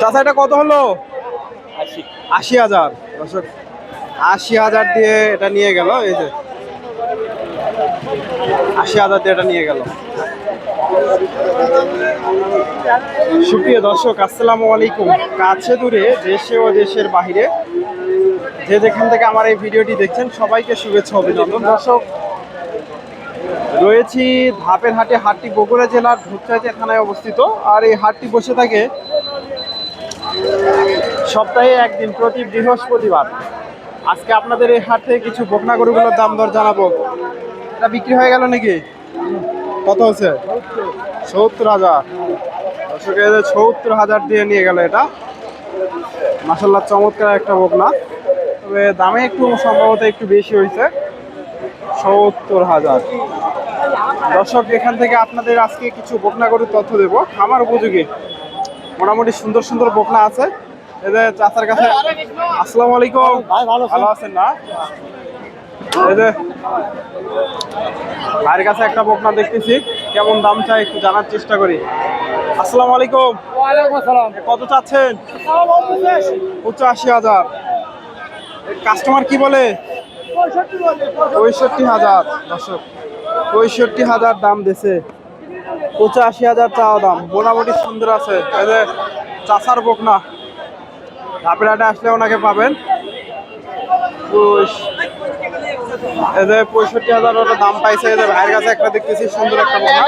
চাচা এটা কত হলো? আশি। হাজার। দর্শক আশি হাজার দিয়ে এটা নিয়ে গেল এই যে। আশি হাজার দিয়ে এটা নিয়ে গেল। সুপ্রিয় দর্শক আসসালামু আলাইকুম। কাছে দূরে দেশে ও দেশের বাহিরে যে যেখান থেকে আমার এই ভিডিওটি দেখছেন সবাইকে শুভেচ্ছা অভিনন্দন। দর্শক রয়েছি ধাপের হাটে হাটটি বগুড়া জেলার ধূপচাইতে থানায় অবস্থিত। আর এই হাটটি বসে থাকে সপ্তাহে একদিন প্রতি বৃহস্পতিবার। আজকে আপনাদের এই হাট থেকে কিছু বকনা গরুগুলোর দাম দর জানাব। এটা বিক্রি হয়ে গেল নাকি? কত হচ্ছে? সত্তর হাজার। সত্তর হাজার দিয়ে নিয়ে গেল এটা। মাসাল্লাহ চমৎকার একটা বকনা। তবে দামে একটু সম্ভবত একটু বেশি হয়েছে। সত্তর হাজার। দর্শক এখান থেকে আপনাদের আজকে কিছু বকনা গরুর তথ্য দেবো। খামার উপযোগী। মোটামুটি সুন্দর সুন্দর বকনা আছে। এদের চাচার কাছে আসসালামু আলাইকুম। ভালো আছেন? না? এই যে ভাইয়ের কাছে একটা বকনা দেখতেছি। কেমন দাম চাই একটু জানার চেষ্টা করি। আসসালামু আলাইকুম। কত চাচ্ছেন? পঁচাশি হাজার। কাস্টমার কি বলে? পঁয়ষট্টি হাজার, দর্শক। পঁয়ষট্টি হাজার দাম দিছে। পঁচাশি হাজার চাওয়া দাম। মোটামুটি সুন্দর আছে। এই যে চাষার বকনা। ধাপের হাটে আসলে ওনাকে পাবেন। এই পঁয়ষট্টি হাজার ওটা দাম পাইছে। এই যে ভাইয়ের কাছে একটা দেখতেছি, সুন্দর একটা বকনা।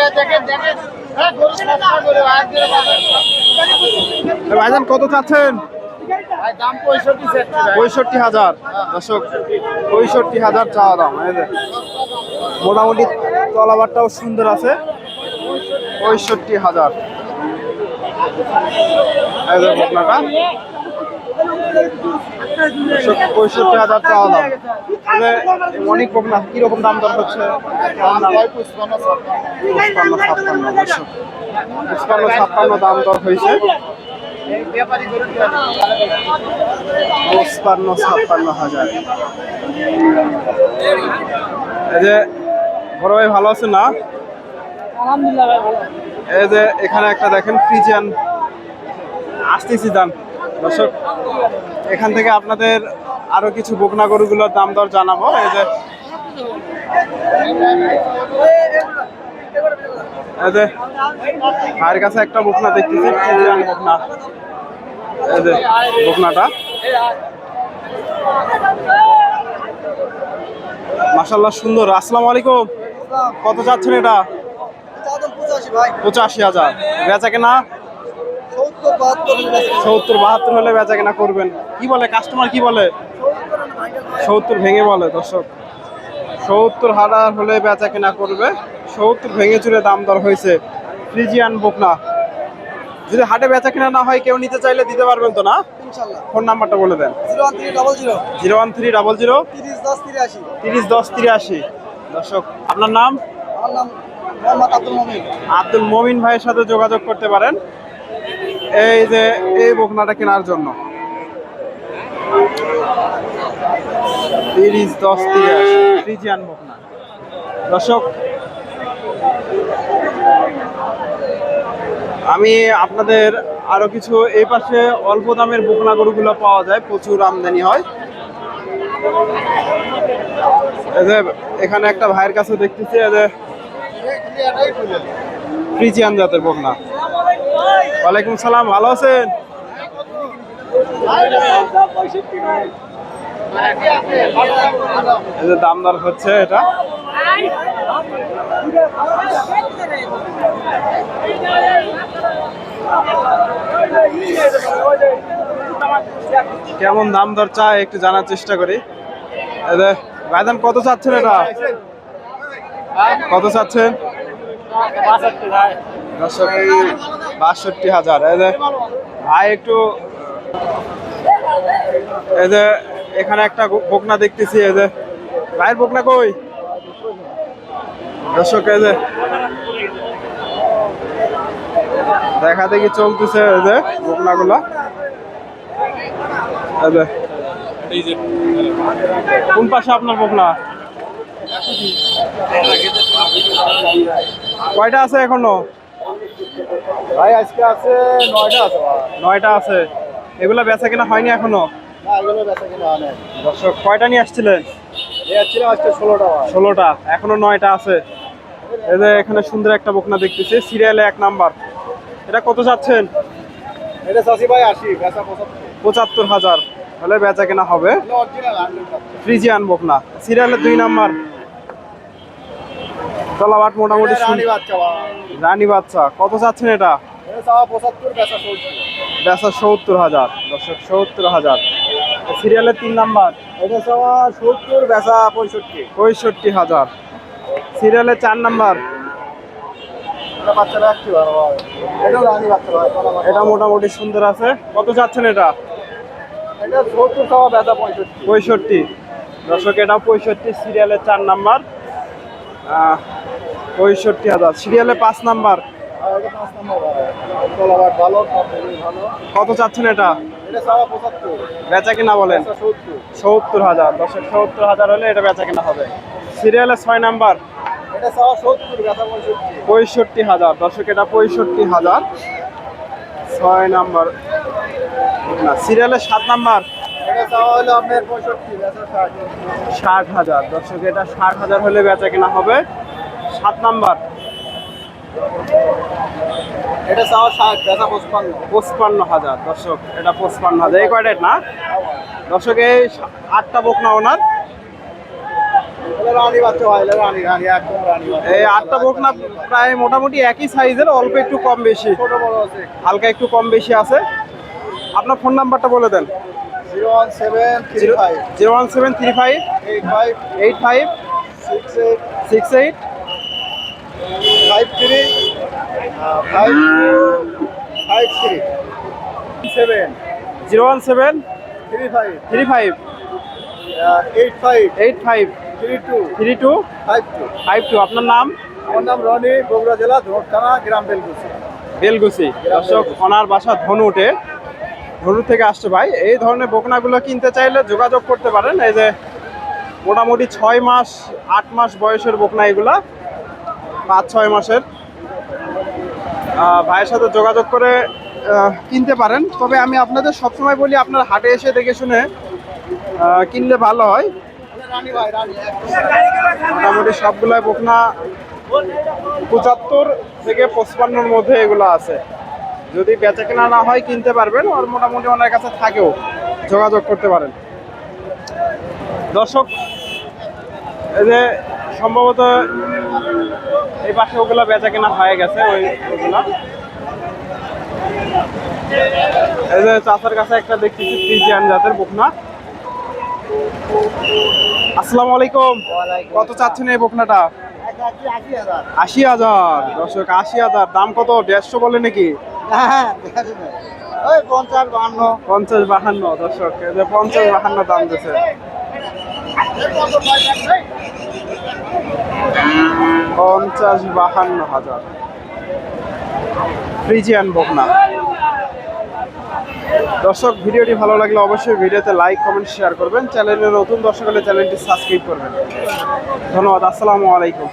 ভাইজান, কত চাচ্ছেন? পঁয়ষট্টি হাজার। দর্শক পঁয়ষট্টি হাজার চাওয়া দাম মোটামুটি তলাবারটাও সুন্দর আছে। পঁয়ষট্টি হাজার। দর্শক, পঁয়ষট্টি হাজার চাওয়া দাম। অনেক বকনা কীরকম দাম দর হচ্ছে? পঁচপান্ন ছাপ্পান্ন দাম দর হয়েছে। পঁচপান্ন ছাপ্পান্ন হাজার। এই যে বড় ভাই ভালো আছেন না? এই যে এখানে একটা দেখেন ফ্রিজিয়ান। আসতেছি দাম। দর্শক এখান থেকে আপনাদের আরও কিছু বকনা গরুগুলোর দাম দর জানাব। এই যে যে, ভাইয়ের কাছে একটা বকনা দেখতেছি বকনাটা। সুন্দর। আসসালামু আলাইকুম। কত যাচ্ছেন এটা? পঁচাশি হাজার। বেচা কেনা? সত্তর, বাহাত্তর হলে বেচা কেনা করবেন। কি বলে কাস্টমার কি বলে? সত্তর ভেঙে বলে, দর্শক। সত্তর হাজার হলে বেচা কেনা করবে। সত্তর ভেঙে চুরে দাম দর হয়েছে ফ্রিজিয়ান বকনা। যদি হাটে বেচা কেনা না হয় কেউ নিতে চাইলে দিতে পারবেন তো না? ফোন নাম্বারটা বলে দেন। Zero one three double zero. তিরিশ দশ তিরাশি। দর্শক আপনার নাম? আব্দুল মমিন ভাইয়ের সাথে যোগাযোগ করতে পারেন। এই যে এই বকনাটা কেনার জন্য। তিরিশ দশ তিরাশি ফ্রিজিয়ান বকনা। দর্শক আমি আপনাদের আরও কিছু এই পাশে অল্প দামের বোকনা গরুগুলো পাওয়া যায়, প্রচুর আমদানি হয়। এখানে একটা ভাইয়ের কাছে দেখতেছি ফ্রিজিয়ান জাতের বকনা। ওয়ালাইকুম সালাম, ভালো আছেন? দাম দর হচ্ছে এটা। কেমন দাম দর চায় একটু জানার চেষ্টা করি। যে কত চাচ্ছেন এটা? কত চাচ্ছেন? বাষট্টি হাজার। ভাই একটু এই যে এখানে একটা বকনা দেখতেছি এই যে ভাইয়ের বকনা কই? দর্শক এই যে দেখা দেখি চলতেছে এই যে বকনাগুলা। এই যে। কোন পাশে আপনার বকনা? কয়টা আছে এখনও? ভাই আজকে আছে নয়টা আছে নয়টা আছে। এগুলা বেচা কিনা হয়নি এখনও? না এগুলো বেচা কিনা অনেক দর্শক কয়টা নিয়ে আসছিলেন এ ছিল আজকে ষোলোটা ষোলোটা এখনও নয়টা আছে। এই যে এখানে সুন্দর একটা বকনা দেখতেছি। সিরিয়ালে এক নাম্বার। এটা কত যাচ্ছেন এটা চাষি ভাই আশি বেচা পঁচাত্তর। হাজার। হলে বেচা কেনা হবে। অরিজিনাল আনব বকনা সিরিয়ালের দুই নাম্বার। তলাবাট মোটামুটি রানী বাচ্চা কত চাচ্ছেন এটা? বেচা সত্তর হাজার। দর্শক সত্তর হাজার। সিরিয়ালের তিন নাম্বার। এটা সত্তর বেচা পঁয়ষট্টি। পঁয়ষট্টি হাজার। সিরিয়ালের চার নাম্বার এটা বাচ্চাটা একটি ভালো ভাই এটাও রানী বাচ্চা ভাই তলা বাচ্চা। এটা মোটামুটি সুন্দর আছে। কত চাচ্ছেন এটা? পঁয়ষট্টি। দর্শক এটা পঁয়ষট্টি সিরিয়ালের চার নাম্বার। পঁয়ষট্টি হাজার। সিরিয়ালে পাঁচ নাম্বার। কত চাচ্ছেন এটা? বেচা কিনা বলেন? সত্তর। সত্তর হাজার। দর্শক সত্তর হাজার হলে এটা বেচা কিনা হবে। সিরিয়ালে ছয় নাম্বার। পঁয়ষট্টি। হাজার দর্শক এটা পঁয়ষট্টি হাজার। ছয় নাম্বার না সিরিয়ালের সাত নাম্বার। ষাট। ষাট হাজার। দর্শক এটা ষাট হাজার হলে বেচা কিনা হবে। সাত নাম্বার। এটা চাওয়া ষাট বেচা পঁচপান্ন। পঁচপান্ন হাজার। দর্শক এটা পঁচপান্ন হাজার। এই কয়টা না? দর্শক এই আটটা বুক না ওনার এটা রানী বাচ্চা ভাই এটা রানী রানী একদম রানী বাচ্চা এই আটটা বুক না প্রায় মোটামুটি একই সাইজের অল্প একটু কম বেশি। হালকা একটু কম বেশি আছে। আপনার ফোন নাম্বারটা বলে দেন। Zero one seven three five. Eight five. Six eight. Five three. Five five three. Seven. Zero one seven. Three five. Three five. Eight five eight five three two three two five two five two আপনার নাম? আমার নাম রনি বগুড়া জেলা থানা গ্রাম বেলকুচি। বেলগুসি দর্শক ওনার বাসা ধনুটে। ধনু থেকে আসছে ভাই। এই ধরনের বকনাগুলো কিনতে চাইলে যোগাযোগ করতে পারেন। এই যে মোটামুটি ছয় মাস আট মাস বয়সের বকনা এগুলা পাঁচ ছয় মাসের। ভাইয়ের সাথে যোগাযোগ করে কিনতে পারেন। তবে আমি আপনাদের সবসময় বলি আপনার হাটে এসে দেখে শুনে কিনলে ভালো হয়। মোটামুটি সবগুলাই বকনা পঁচাত্তর থেকে পঁচপান্নর মধ্যে এগুলো আছে। যদি বেচা কেনা না হয়, কিনতে পারবেন আর মোটামুটি ওনার কাছে থাকেও, যোগাযোগ করতে পারেন। দর্শক, এই যে সম্ভবত এই পাশে ওগুলো বেচা কেনা হয়ে গেছে, ওই ওগুলা। এই যে চাষার কাছে একটা দেখতেছি ফ্রিজিয়ান জাতের বকনা। আসসালামু আলাইকুম। কত চাচ্ছেন এই বকনাটা? আশি হাজার। দর্শক আশি হাজার। দাম কত? দেড়শো বলে নাকি? হ্যাঁ পঞ্চাশ বান্ন পঞ্চাশ বাহান্ন। দর্শক পঞ্চাশ বাহান্ন দাম দিছে পঞ্চাশ বাহান্ন হাজার। ফ্রিজিয়ান বকনা। দর্শক, ভিডিওটি ভালো লাগলে অবশ্যই ভিডিওতে লাইক কমেন্ট শেয়ার করবেন। চ্যানেলে নতুন দর্শক হলে চ্যানেলটি সাবস্ক্রাইব করবেন। ধন্যবাদ, আসসালামু আলাইকুম।